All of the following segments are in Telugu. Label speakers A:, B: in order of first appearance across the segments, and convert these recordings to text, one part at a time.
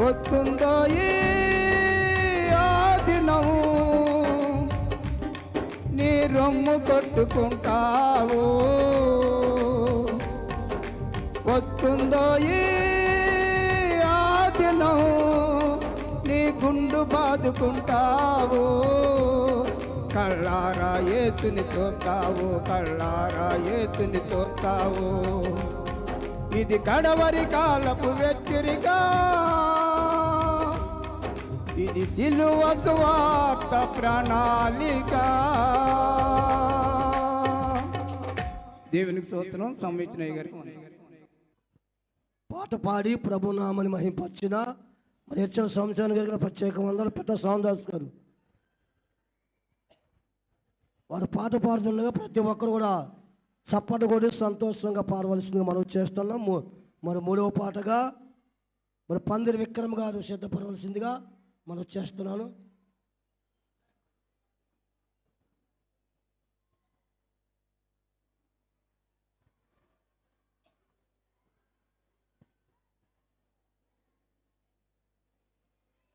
A: వస్తుందో ఈ ఆ దినము నీ రొమ్ము కొట్టుకుంటావు? వస్తుందో ఈ ఆ నీ గుండు బాదుకుంటావు? కళ్ళారా ఏతుని చూస్తావు? కళ్ళారా ఏతుని చూస్తావు? ఇది కడవరి కాలపు వెచ్చరిగా ఇది సిలువ సువార్త ప్రణాళిక. దేవునికి స్తోత్రం సంవించిన గారికి
B: పాట పాడి ప్రభునామని మహింపరిచిన మరి హెచ్చల సంవత్సరానికి కలిగిన ప్రత్యేక వందలు పెట్ట సోమదాస్ గారు. వారు పాట పాడుతుండగా ప్రతి ఒక్కరు కూడా చప్పటి కొడి సంతోషంగా పాడవలసిందిగా మనం చేస్తున్నాం మరి మూడవ పాటగా మరి పందిరి విక్రమ్ గారు సిద్ధపడవలసిందిగా మనం చేస్తున్నాను.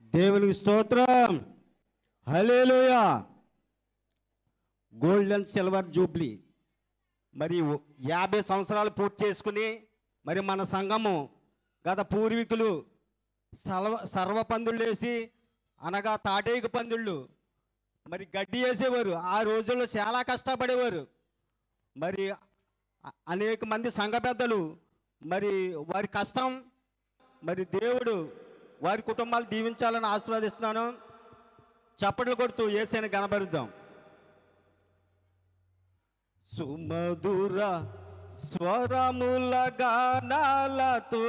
C: దేవునికి స్తోత్రం. Hallelujah gold and silver jubilee. మరి యాభై సంవత్సరాలు పూర్తి చేసుకుని మరి మన సంఘము గత పూర్వీకులు సర్వ సర్వపందులు వేసి అనగా తాటేకు పందుళ్ళు. మరి గడ్డి వేసేవారు. ఆ రోజుల్లో చాలా కష్టపడేవారు. మరి అనేక మంది సంఘ పెద్దలు. మరి వారి కష్టం మరి దేవుడు వారి కుటుంబాలు దీవించాలని ఆశీర్వదిస్తున్నాను. చప్పట్లు కొడుతూ ఏసైన కనబరుద్దాం సుమధుర స్వరముల గానాలతో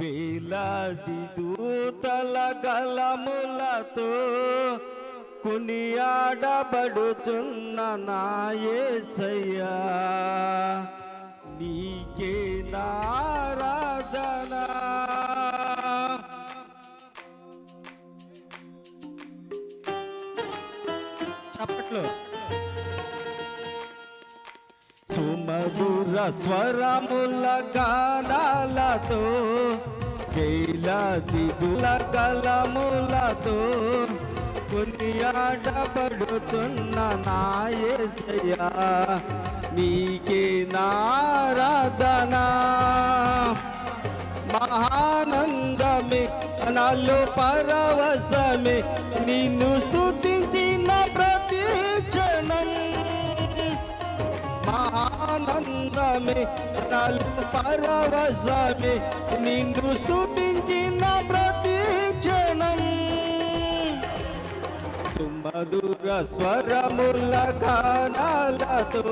C: వేలాది దూతల గలములతో కొనియాడబడుచున్న నాయసయ్యా నీకే నారాధనా. చప్పట్లు. మధుర స్వరముల గానాలతో వేలాది గుల గలములతో కొనియాడబడుతున్న నాయసయ్యా నీకే నారాధనా. మహానందమే నాలో పరవశమే నిన్ను స్తుతించిన ఆనందమే నాలో పరవశమే నిన్ను స్థుతించిన ప్రతి క్షణం. సుమధుర స్వరముల గానాలతో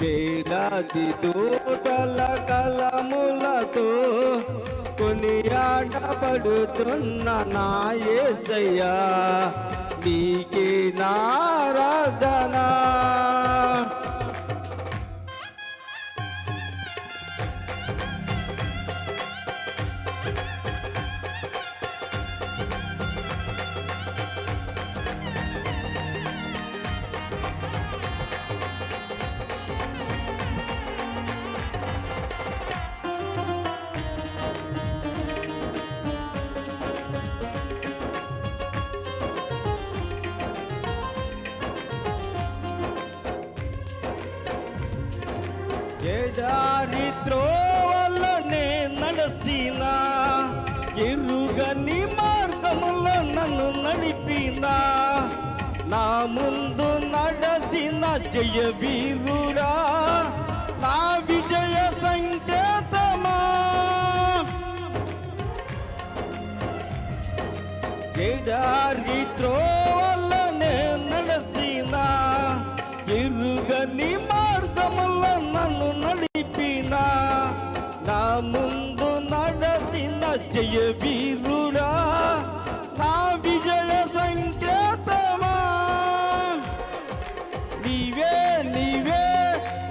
C: వేలాది దూతల కలములతో కొనియాడబడుతున్న నా యేసయ్యా నీకే నారాధనా ఎడారి త్రోవలనే నడసిన ఎరుగని మార్గములో నన్ను నడిపిన నా ముందు నడచిన జయ వీరుడా నా విజయ సంకేతమా? ఎడారి త్రోవలనే జయ వీరుడా నా విజయ సంకేతమా? నీవే నీవే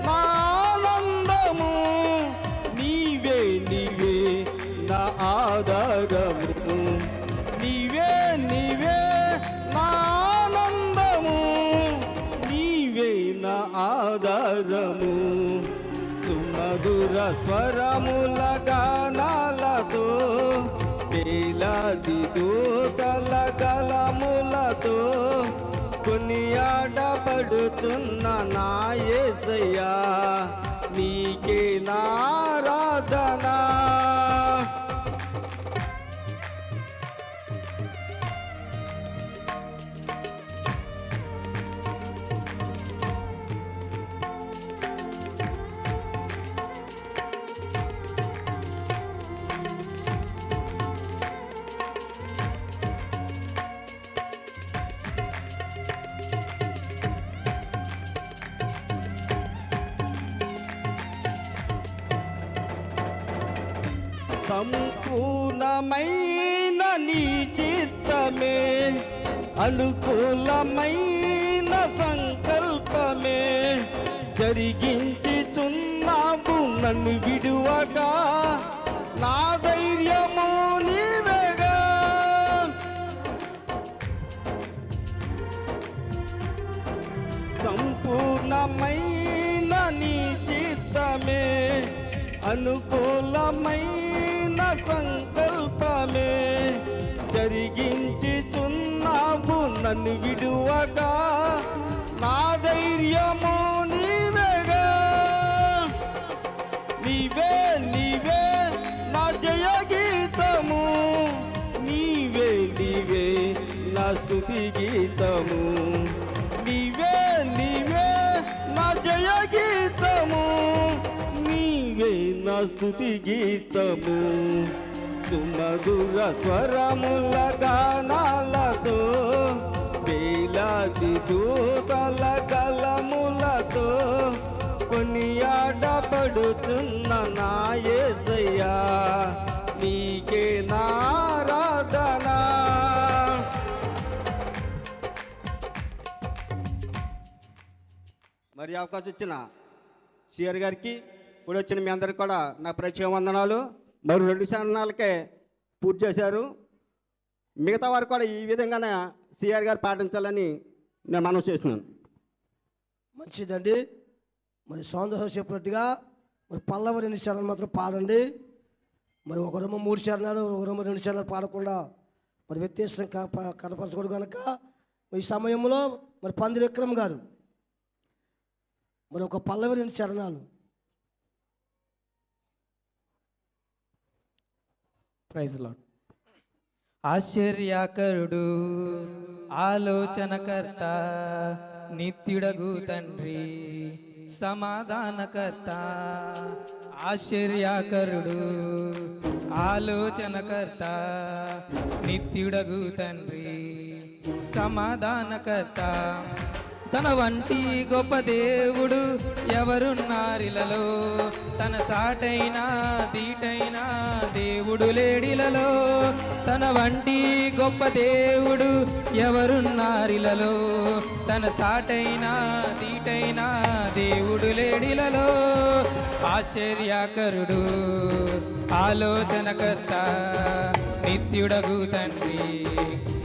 C: నా ఆనందము. నీవే నీవే నా ఆధారము నీవే నీవే నా ఆనందము. నీవే నా ఆధారము సుమధుర స్వరముల గలములతో కొనియాడబడుచున్న నా ఏసయ్యా నీకే నారాధనా సంపూర్ణమైన నీ చిత్తమే. అనుకూలమైన సంకల్పమే. జరిగించుచున్నావు నన్ను విడువగా. నా ధైర్యము నీవేగా. సంపూర్ణమైన నీ చిత్తమే. అనుకూలమైన సంకల్పమే జరిగించుచున్నావు నన్ను విడువగా. స్తుతి గీతము. సుమధుర స్వరముల గానాలతో వేలాది దూతల కలములతో కొనియాడబడుచున్న నాయసయ్యా నీకే నారాధనా. మరి అవకాశం ఇచ్చిన సిఆర్ గారికి ఇప్పుడు వచ్చిన మీ అందరికి కూడా నా ప్రత్యేక వందనాలు. మరి రెండు చరణాలకే పూర్తి చేశారు. మిగతా వారు కూడా ఈ విధంగానే సిఆర్ గారు పాటించాలని నేను మనవి చేస్తున్నాను.
B: మంచిదండి. మరి సౌందర్య చెప్పినట్టుగా మరి పల్లవ రెండు చరణాలు మాత్రం పాడండి. మరి ఒకరేమో మూడు చరణాలు ఒకరేమో రెండు చరణాలు పాడకుండా మరి వ్యత్యాసం కనపరచకూడదు కనుక ఈ సమయంలో మరి పంది విక్రమ్ గారు మరి ఒక పల్లవి రెండు చరణాలు
D: ప్రైజ్ లాడ్ ఆశ్చర్యాకరుడు ఆలోచనకర్త నిత్యుడగు తండ్రి సమాధానకర్త ఆశ్చర్యాకరుడు ఆలోచనకర్త నిత్యుడగు తండ్రి సమాధానకర్త తన వంటి గొప్ప దేవుడు ఎవరున్నారిలలో? తన సాటైనా తీటైనా దేవుడు లేడిలలో? తన వంటి గొప్ప దేవుడు ఎవరున్నారిలలో? తన సాటైనా తీటైనా దేవుడు లేడిలలో? ఆశ్చర్యాకరుడు ఆలోచనకర్త నిత్యుడగు తండ్రి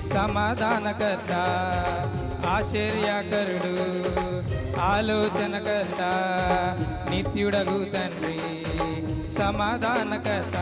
D: సమాధానకర్త ఆశ్చర్యకరుడు ఆలోచనకర్త నిత్యుడగు తండ్రి సమాధానకర్త.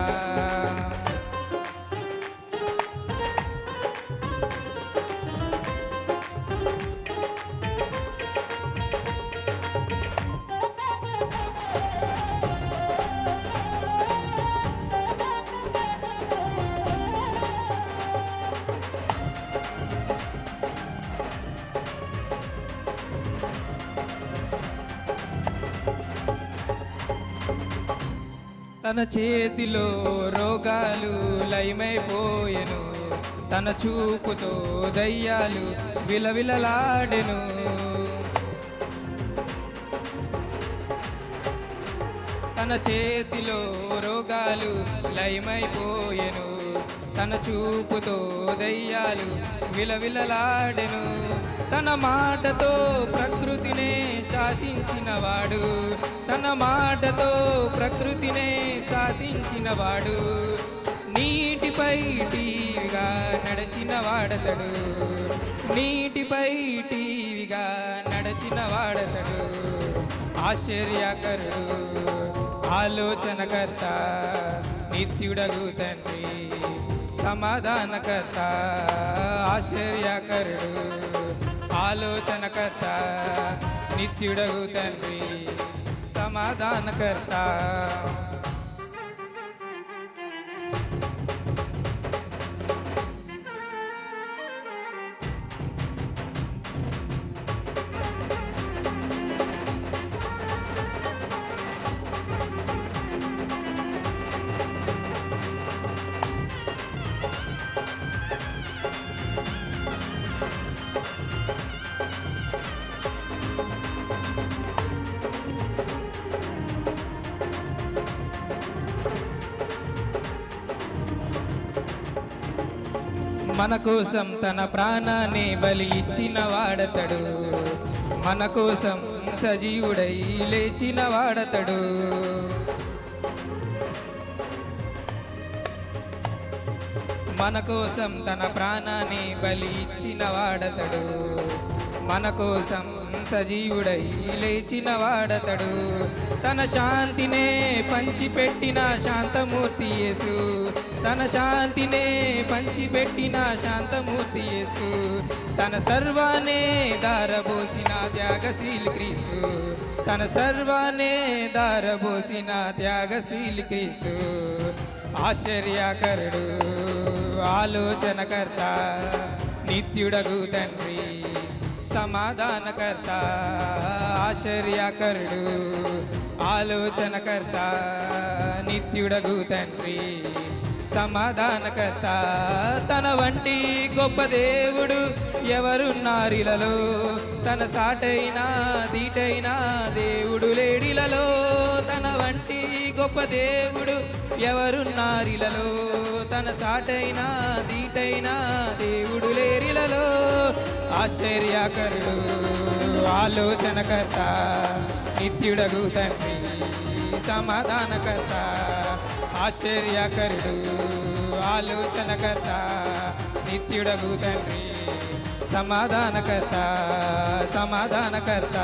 D: తన చేతిలో రోగాలు లయమైపోయెను. తన చూపుతో దయ్యాలు విలవిలలాడెను. తన చేతిలో రోగాలు లయమైపోయెను. తన చూపుతో దయ్యాలు విలవిలలాడెను. తన మాటతో ప్రకృతినే శాసించినవాడు. తన మాటతో ప్రకృతినే శాసించినవాడు. నీటిపై టీవిగా నడిచిన వాడతడు. నీటిపై టీవిగా నడిచిన వాడతడు. ఆశ్చర్యకరుడు ఆలోచనకర్త నిత్యుడగు తండ్రి సమాధానకర్త ఆశ్చర్యకరుడు. ఆలోచనకర్త నిత్యుడవు తండ్రి సమాధానకర్త. మన కోసం తన ప్రాణాన్ని బలి ఇచ్చిన వాడతడు. మన కోసం సజీవుడై లేచిన వాడతడు. మన కోసం తన ప్రాణాన్ని బలి ఇచ్చిన వాడతడు. మన కోసం సజీవుడై లేచిన వాడతడు. తన శాంతినే పంచిపెట్టిన శాంతమూర్తి యేసు. తన శాంతినే పంచిపెట్టిన శాంతమూర్తి యేసు. తన సర్వానే దారబోసిన త్యాగశీల్ క్రీస్తు. తన సర్వానే దారబోసిన త్యాగశీల్ క్రీస్తు. ఆశ్చర్యకరుడు ఆలోచనకర్త నిత్యుడగు తండ్రి సమాధానకర్త ఆశ్చర్యకరుడు ఆలోచనకర్త నిత్యుడగు తండ్రి. సమాధానకర్త. తన వంటి గొప్ప దేవుడు ఎవరున్నారిలలో తన సాటైనా దీటైనా దేవుడు లేడిలలో? తన వంటి గొప్ప దేవుడు ఎవరున్నారిలలో తన సాటైనా దీటైనా దేవుడు లేరిలలో? ఆశ్చర్యకరుడు ఆలోచనకర్త నిత్యుడగు తండ్రి సమాధానకర్త. ఆశ్చర్యకరుడు ఆలోచనకర్త నిత్యుడగు తండ్రి సమాధానకర్త సమాధానకర్త.